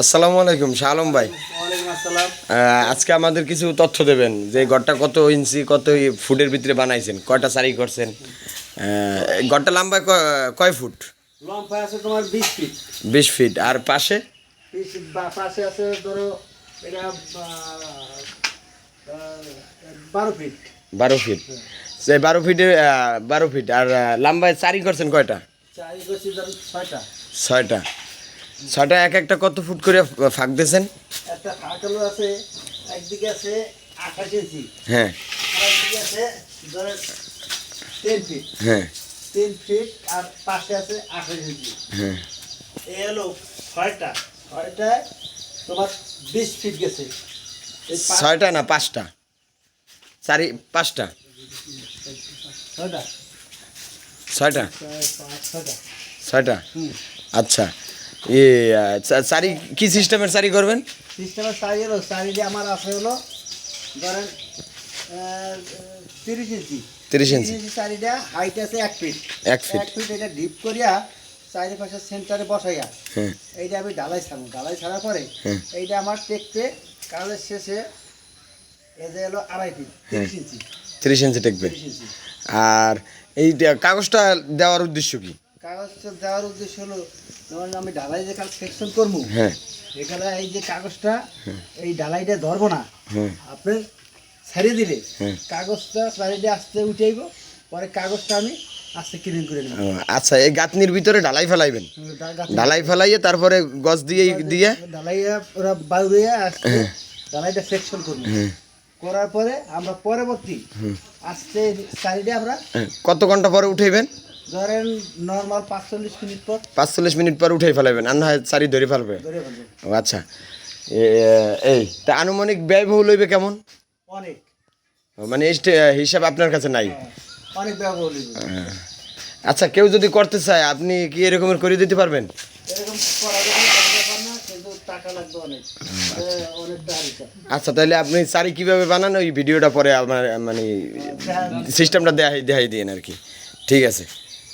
আসসালামু আলাইকুম শাহ আলম ভাই আজকে আমাদের কিছু তথ্য দেবেন যে ঘরটা কত ইঞ্চি কত ফুটের ভিতরে বানাইছেন কয়টা সারি করছেন? ঘরটা লম্বা কয় ফুট? লম্বা আছে তোমার বিশ ফিট। বিশ ফিট আর পাশে? আছে ধরো এটা বারো ফিট। বারো ফিট। সেই বারো ফিটে বারো ফিট আর লম্বায় চারি করছেন কয়টা? চারি করছি ছয়টা। ছয়টা। ছয়টা এক একটা কত ফুট করে ফাঁক দিয়েছেন? একটা আছে একদিকে আছে আঠাশ ইঞ্চি। হ্যাঁ। একদিকে আছে তিন ফিট। হ্যাঁ। তিন ফিট আর পাশে আছে আঠাশ ইঞ্চি। হ্যাঁ। এই হলো ছয়টা। ছয়টায় তোমার বিশ ফিট গেছে। ছয়টা না পাঁচটা? চারি পাঁচটা? ছয়টা। ছয়টা? ছয়টা। আচ্ছা। আহ, চা- কি সিস্টেমের চারি করবেন? সিস্টেমের সাইজ হলো সাইজে আমার আছে হলো ধরেন তিরিশ ইঞ্চি। তিরিশ ইঞ্চি। চারিটা হাইট আছে এক ফিট এক ফিট এক ফিট এটা ডিপ করিয়া চারিপাশে সেন্টারে বসাইয়া এইটা আমি ডালাই ছাড়বো। ডালাই ছাড়ার পরে। এইটা আমার টেকতে কালের শেষে যে হলো আড়াই ফিট তিরিশ ইঞ্চি। তিরিশ ইঞ্চি টেকবে। আর এই কাগজটা দেওয়ার উদ্দেশ্য কি? কাগজটা দেওয়ার উদ্দেশ্য হলো যেমন আমি ডালাই যে কাল সেকশন করব হ্যাঁ। এখানে এই যে কাগজটা এই ডালাইটা ধরবো না। আপনি ছাড়িয়ে দিলে কাগজটা সাইডে আসতে উঠেইব পরে কাগজটা আমি আস্তে ক্লিন করে আচ্ছা এই গাঁথনির ভিতরে ঢালাই ফেলাইবেন? ঢালাই ফেলাইয়ে তারপরে গছ দিয়ে দিয়ে? ডালাইয়া ওরা আসতে ডালাইটা সেকশন করব। করার পরে আমরা পরবর্তী আস্তে সাইডে আমরা হ্যাঁ। কত ঘণ্টা পরে উঠাইবেন? ধরেন নর্মাল পাঁচচল্লিশ মিনিট পর। পাঁচচল্লিশ মিনিট পর উঠাই ফেলাইবেন আর না হয় চারি ধরে ফেলবে। ও আচ্ছা। এই তা আনুমানিক ব্যয়বহুল হইবে কেমন? অনেক। মানে হিসাব আপনার কাছে নাই? অনেক ব্যবহার হইবে। হ্যাঁ। আচ্ছা কেউ যদি করতে চায় আপনি কি এরকমের করে দিতে পারবেন? এরকম করা যাবে না কিন্তু টাকা লাগবে অনেক। এ, অনেক দাঁড়িয়ে আচ্ছা তাহলে আপনি চারি কীভাবে বানান ওই ভিডিওটা পরে আমার মানে সিস্টেমটা দেখাই দেখাই দিন আর কি। ঠিক আছে।